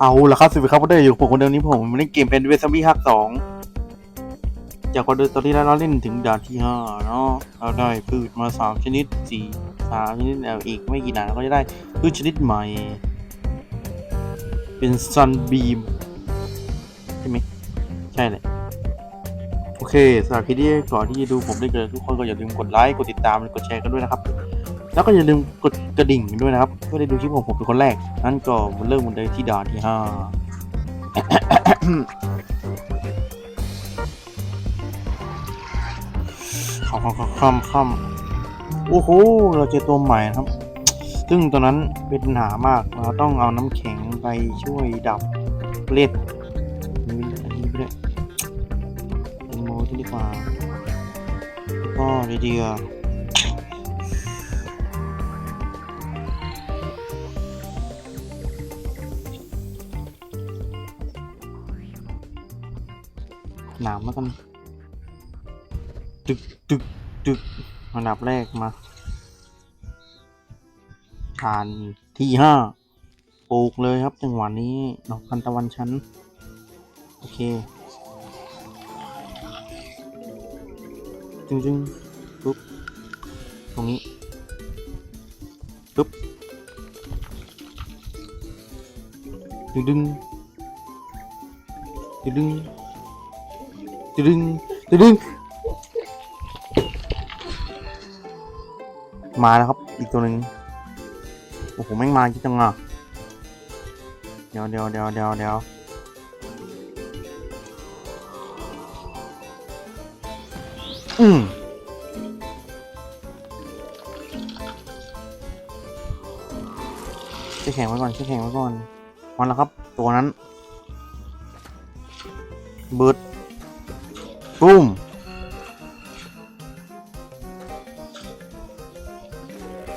เอาละครับสวัสดีครับวันนี้อยู่กับผมคนเดิมนี้ผมเล่นเกมเป็นเวซัมบี้ฮักสองจากคนเดิมตอนที่แล้วเราเล่นถึงด่านที่ห้าเนาะเราได้พืชมาสามชนิดสี่สามชนิดแล้วอีกไม่กี่ด่านเราก็จะได้พืชชนิดใหม่ เป็นซันบีมใช่ไหมใช่เลยโอเคสำหรับคลิปนี้ก่อนที่จะดูผมได้เกิดทุกคนก็อย่าลืมกดไลค์กดติดตามกดแชร์กันด้วยนะครับ แล้วก็อย่าลืมกดกระดิ่งด้วยนะครับเพื่อได้ดูคลิปของผมเป็นคนแรก นั่นก็เริ่มมันเลยที่ด่านที่ห้าคำคำคำคำโอ้โห เราเจอตัวใหม่นะครับ ซึ่งตัวนั้นเป็นปัญหามาก เราต้องเอาน้ำแข็งไปช่วยดับเล็ดนี่อันนี้ไปด้วยเป็นโมที่ดีกว่าก็เดีย หนามแล้วกันตึกตึกตึกอันดับแรกมาฐานที่ห้าปลูกเลยครับจังหวะนี้ดอกพันตะวันชั้น โอเคจึงจึงปุ๊บ ตรงนี้ปุ๊บดึงดึงดึงดึง ดึงตึดึงมาแล้วครับ อีกตัวหนึ่งโอ้โหแม่งมาจริงจังอะเดี๋ยวเดี๋ยวเดี๋ยวเดี๋ยวเดี๋ยวอืมใช้แข็งไว้ก่อนใช้แข็งไว้ก่อนมาแล้วครับ ตัวนั้นเบิร์ด ปุ้ม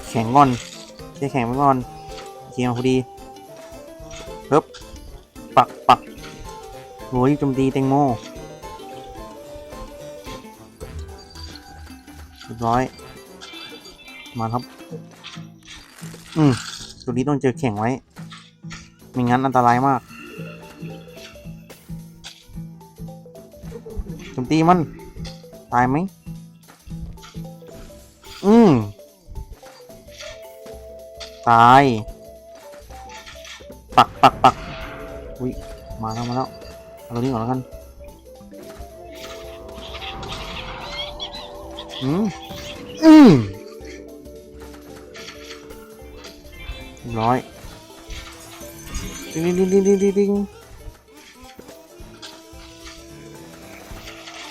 แข็งก่อนใช้แข็งไว้ก่อนเคียงพอดีเฮ้บปักปักโหยจมตีแตงโมเรียบร้อย มาครับ อืมตัวนี้ต้องเจอแข็งไว้ ไม่งั้นอันตรายมาก จมตีมัน ตายไหม อืมตาย ปักปักปักอุ้ย มาแล้ว มาแล้ว เอาตัวนี้ก่อนแล้วกัน อืม อืมเรียบร้อย ดิ้งดิ้งดิ้งดิ้งดิ้ง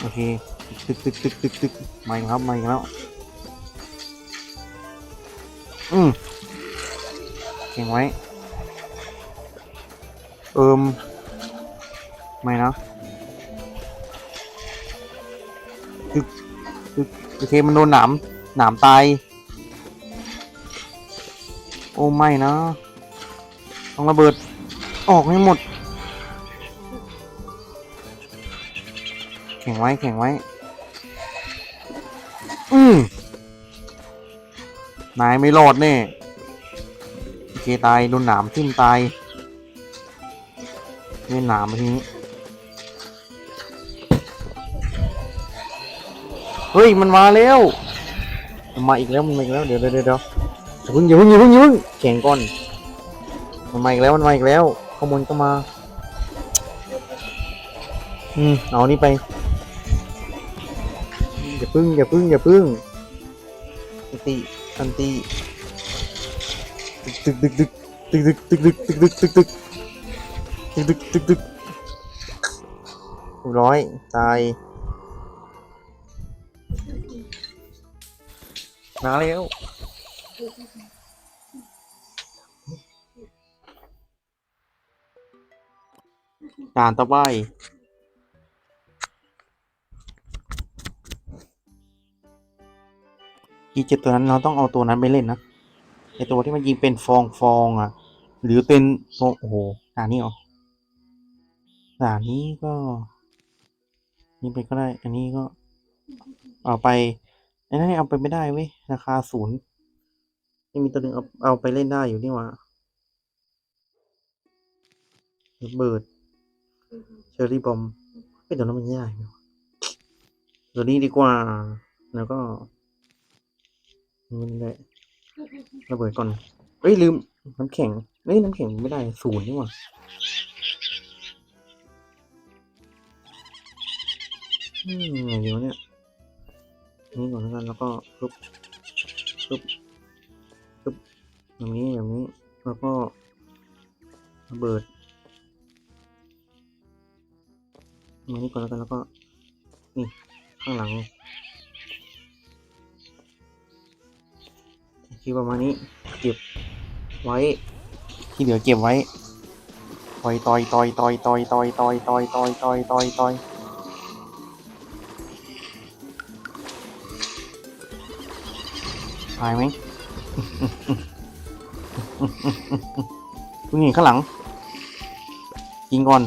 โอเค ตึกตึกตึกตึกตึกมาอีกแล้วครับมาอีกแล้ว อืมเก่งไว้ เอิมไม่นะตึกตึกโอเคมันโดนหนามหนามตาย โอ้ไม่นะ ต้องระเบิด ออกให้หมด แข็งไว้แข็งไว้ อืมนายไม่รอดแน่โอเคตายโดนหนามทิ่มตายเล่นหนามทีนี้ เฮ้ย มันมาแล้วมันมาอีกแล้ว มันมาอีกแล้ว เดี๋ยวเดี๋ยวเดี๋ยวอย่าเพิ่งอย่าเพิ่งอย่าเพิ่งอย่าพิ่งแข็งก่อน มันมาอีกแล้ว มันมาอีกแล้วขโมยก็มา อืม เอานี่ไป อย่าพึ่งอย่าพึ่งอย่าพึ่งอันตีอันตีตึกตึกตึกตึกตึกตึกตึกตึกตึกตึกตึกตึกตึกตึกตึกร้อยตายมาแล้วด่านต่อไป อีเจ็ดตัวนั้นเราต้องเอาตัวนั้นไปเล่นนะไอตัวที่มันยิงเป็นฟองฟองอะ หรือเป็นโอ้โหด่านนี้เหรอด่านนี้ก็นี่ไปก็ได้ อันนี้ก็ เอาไปไอ้นั่นเอาไปไม่ได้เว้ยราคาศูนย์ไม่มีตัวหนึ่งเอาเอาไปเล่นได้อยู่นี่หว่าระเบิดเชอร์รี่บอมไอ้ยตัวนั้นมันยากไหมวะตัวนี้ดีกว่า แล้วก็ นี่แหละระเบิดก่อนเอ้ยลืมน้ำแข็งเอ้ยน้ำแข็งไม่ได้ศูนย์นี่หว่าอืมไงดีวเนี่ยนี่ก่อนแล้วกันแล้วก็ปึ๊บปึ๊บปึ๊บแบบนี้แบบนี้แล้วก็ระเบิดมานี่ก่อนแล้วกันแล้วก็นี่ข้างหลัง ที่ประมาณนี้เก็บไว้ ที่เหลือเก็บไว้ต่อยต่อยต่อยต่อยต่อยต่อยต่อยต่อยต่อยต่อยต่อยต่อยตายไหมคุณหญิงข้างหลังยิงก่อน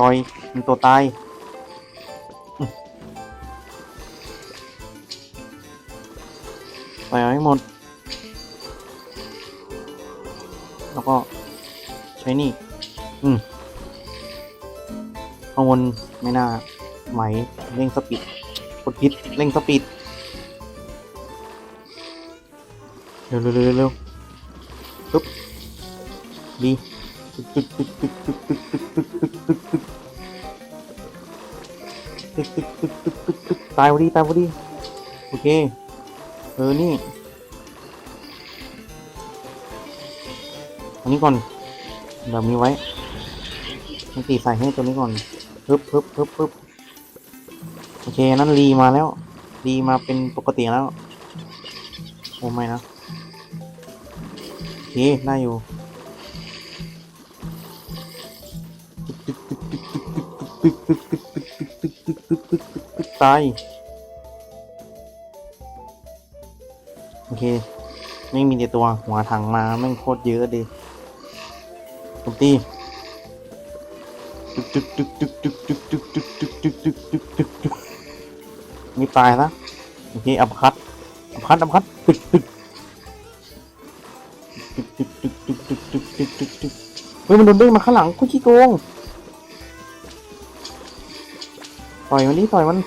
ต่อยมันตัวตาย ต่อยเอาให้หมด แล้วก็ใช้นี่ อืมข้างบนไม่น่าไหมเร่งสปีดกดพิษเร่งสปีดเร็วเร็วเร็วเร็วปึ๊บดีตึกตึกตึกตึกตึกตึกตึกตึกตึกตึกตึกตึกตึกตึกตึกตึกตายพอดีตายพอดีโอเค เออ นี่ อันนี้ก่อน เดี๋ยวมีไว้ต้องตีใส่ให้ตัวนี้ก่อนปึ๊บปึ๊บปึ๊บปึ๊บโอเคนนั้นรีมาแล้ว รีมาเป็นปกติแล้ว โอ้ไม่นะ โอเค ได้อยู่ตาย เคไม่มีแต่ตัวหัวถังมาแม่งโคตรเยอะดิผมตีตึกตึกตึกตึกตึกตึกตึกตึกตึกตึกตึกตึกตึกตึกนี่ตายนะโอเคอับคัดอับคัดอับคัดตึกตึกตึกตึกตึกตึกตึกตึกตึกตึกตึกเฮ้ยมันโดนเด้งมาข้างหลังกูขี้โกงต่อยมันดิต่อยมัน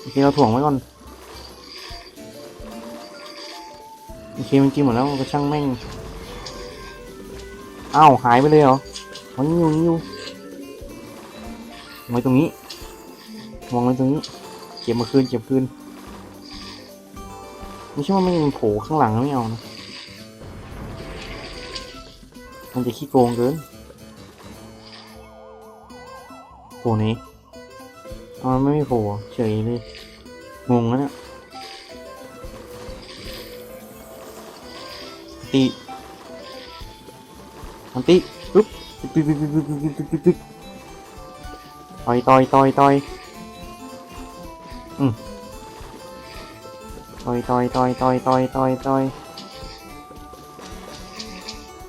โอเคเราถ่วงไว้ก่อน เคมันกินหมดแล้วก็ช่างแม่งอ้าวหายไปเลยเหรอมันอยู่นี่อยู่ไว้ตรงนี้วางไว้ตรงนี้เก็บมาคืนเก็บคืนไม่ใช่ว่าไม่มันโผล่ข้างหลังไม่เอานะมันจะขี้โกงเกินโผล่นี้เอามันไม่โผล่เฉยเลยงงแล้วเนี่ย ติอันติปุ๊บปิ๊บปิ๊บปิ๊บปิ๊บปิ๊บปิ๊บปิ๊บต่อยต่อยต่อยต่อยอืมต่อยต่อยต่อยต่อยต่อยต่อยต่อย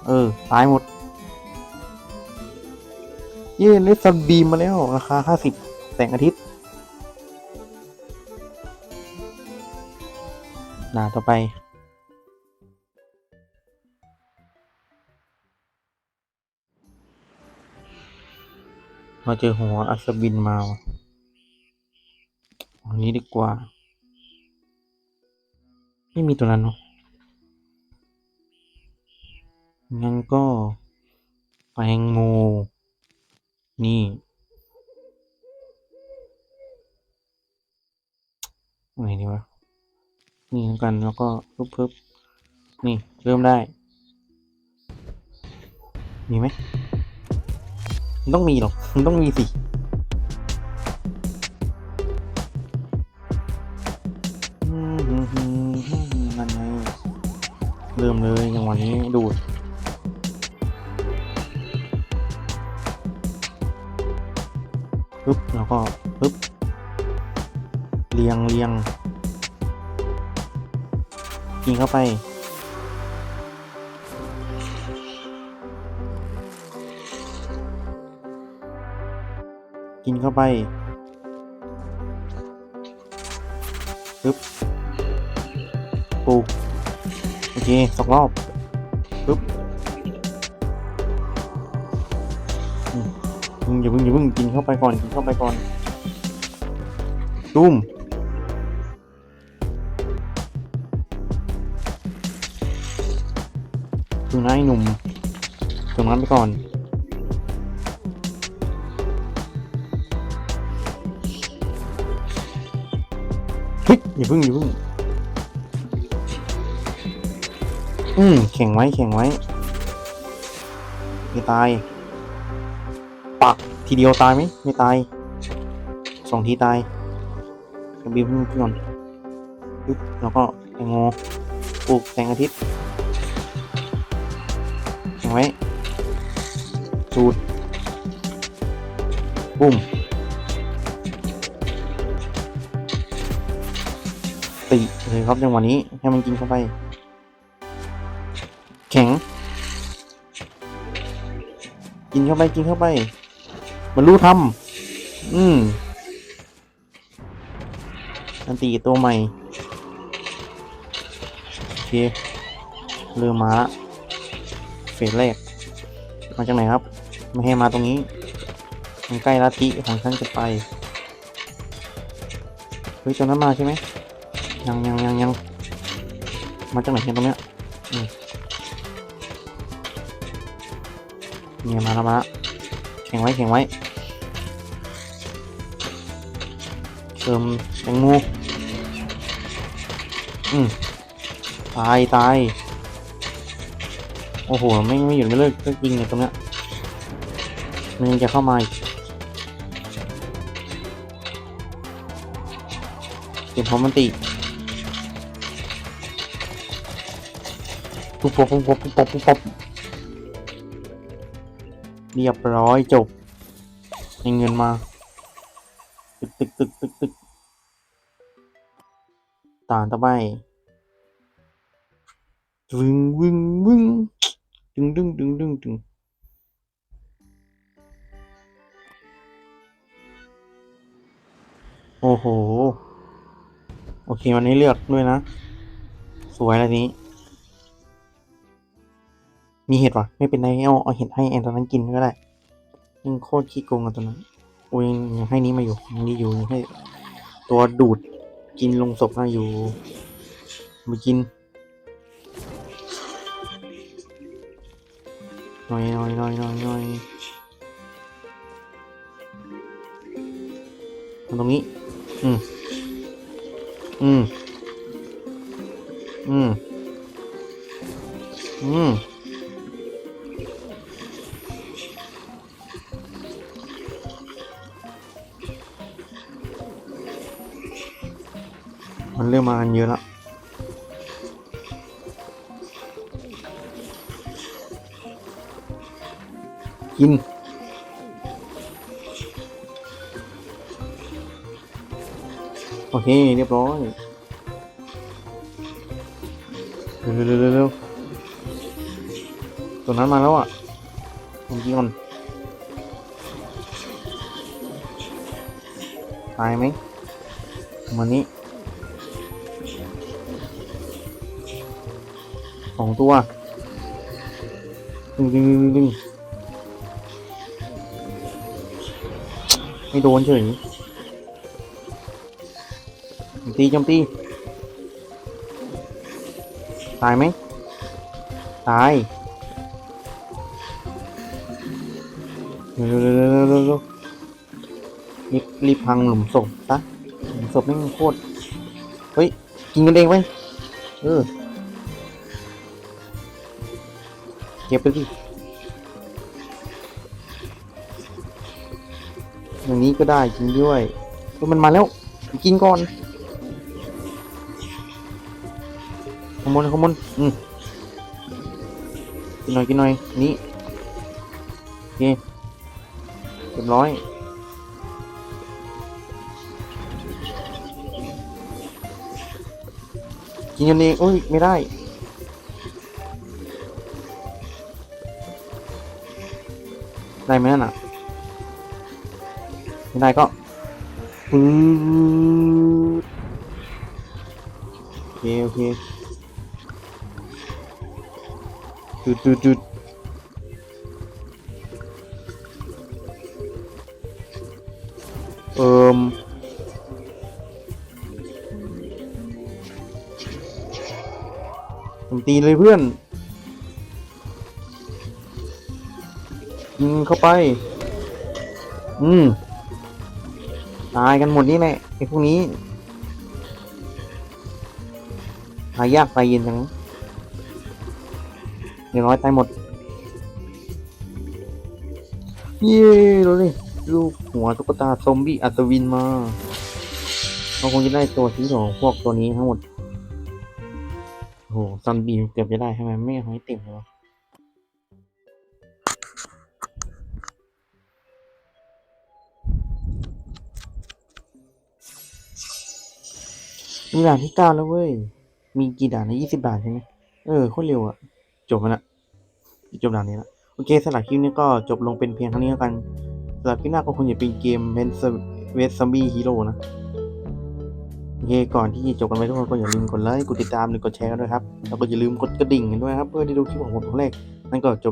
เออตายหมด เย่เลสซันบีมมาแล้ว ราคาห้าสิบแสงอาทิตย์หนาต่อไป มาเจอหัวอัศบินมาอันนี้ดีกว่า ไม่มีตัวนั้นเนาะงั้นก็แตงโมนี่ไหนดีวะ นี่แล้วกันแล้วก็ปึ๊บปึ๊บนี่ เริ่มได้ มีไหม มันต้องมีหรอกมันต้องมีสิอืมอืมอืมอืมนั่นไงเริ่มเลยจังหวะนี้ดูดปึ๊บแล้วก็ปึ๊บเรียงเรียงกินเข้าไป กินเข้าไปปึ๊บปลูกเคสองรอบปึ๊บอย่าเพิ่งอย่าเพิ่งกินเข้าไปก่อนกินเข้าไปก่อนตุ้มดูนะไอ้หนุ่มตรงนั้นไปก่อน อย่าพิ่งอย่าพิ่ง อืมแข่งไว้แข่งไว้ไม่ตาย ปักทีเดียวตายไหมไม่ตายสองทีตายกระบีบขึ้นก่อนปึ๊บแล้วก็แตงโมปลูกแสงอาทิตย์แข่งไว้สูดบุ้ม เลยครับจังหวะนี้ให้มันกินเข้าไป แข็ง กินเข้าไปกินเข้าไป มันรู้ทำอืมอันตีตัวใหม่ โอเค เริ่มมาละเฟสแรก มาจากไหนครับ ไม่ให้มาตรงนี้ มันใกล้ลัทธิของฉันจะไป เฮ้ยตอนนั้นมาใช่ไหม ยังยังยังยังมาจากไหนเนี่ยตรงเนี้ยเนี่ยมาแล้วมาแล้วแข่งไว้แข่งไว้เติมแตงโมอืมตายตายโอ้โหไม่ไม่หยุดไม่เลิกก็ยิงเนี่ยตรงเนี้ยมันยังจะเข้ามาอีกเก็บพร้อมมันตี ปุ๊บปุ๊บปุ๊บปุ๊บปุ๊บปุ๊บปุ๊บเรียบร้อยจบให้เงินมา ตึกตึกตึกตึกตึกตานต่อไปวึงวึงวึงดึงดึงดึงดึงดึงโอ้โห โอเค วันนี้เลือกด้วยนะ สวยแล้วนี้ มีเห็ดวะไม่เป็นไรเอาเอาเห็ดให้แอนตอนนั้นกินก็ได้ยังโคตรขี้โกงกันตอนนั้นโอ้ยยังให้นี้มาอยู่ยังนี่อยู่ยังให้ ตัวดูดกินลงศพมาอยู่มากินหน่อยหน่อยหน่อยหน่อยหน่อยมาตรงนี้ อืม อืม อืม อืม เริ่มมากันเยอะละกิน โอเค เรียบร้อย เร็วเร็วเร็วเร็วตัวนั้นมาแล้วอะผมกินก่อนตายไหมวันนี้ สองตัวดึงดึงดึงดึงไม่โดนเฉยจมตีจมตีตายไหมตายเร็วเร็วเร็วเร็วรีบรีบพังหลุมศพซะหลุมศพไม่โคตรเฮ้ยกินกันเองไปเออ เก็บไปดิอย่างนี้ก็ได้จริงด้วยเฮ้ยมันมาแล้วกินก่อนขโมยขโมยอืมกินหน่อยกินหน่อยนี่โอเคเรียบร้อยกินกันเองโอ้ยไม่ได้ ได้ไหมน่ะไม่ได้ก็ปื๊ดโอเคโอเคจุดจุดจุดเอิมผมตีเลยเพื่อน ยิงเข้าไป อืม ตายกันหมดนี่แหละไอ้พวกนี้ หายากตายเย็นจังอย่างน้อยตายหมด เย้ดูดิลูกหัวตุ๊กตาซอมบี้อัศวินมาเราคงจะได้ตัวที่ของพวกตัวนี้ทั้งหมดโอ้โหซอมบี้เกือบจะได้ใช่ไหมไม่เอาให้เต็มเลยวะ มีด่านที่เก้าแล้วเว้ย มีกี่ด่านนะยี่สิบด่านใช่ไหมเออโคตรเร็วอะจบแล้วนะจบด่านนี้ละโอเคสำหรับคลิปนี้ก็จบลงเป็นเพียงเท่านี้แล้วกันสำหรับคลิปหน้าก็คงจะเป็นเกมเวนเวสซัมบี้ฮีโร่นะโอเคก่อนที่จะจบกันไปทุกคนก็อย่าลืมกดไลค์กดติดตามหรือกดแชร์กันด้วยครับแล้วก็อย่าลืมกดกระดิ่งกันด้วยครับเพื่อที่ดูคลิปของผมครั้งแรกนั่นก็จบ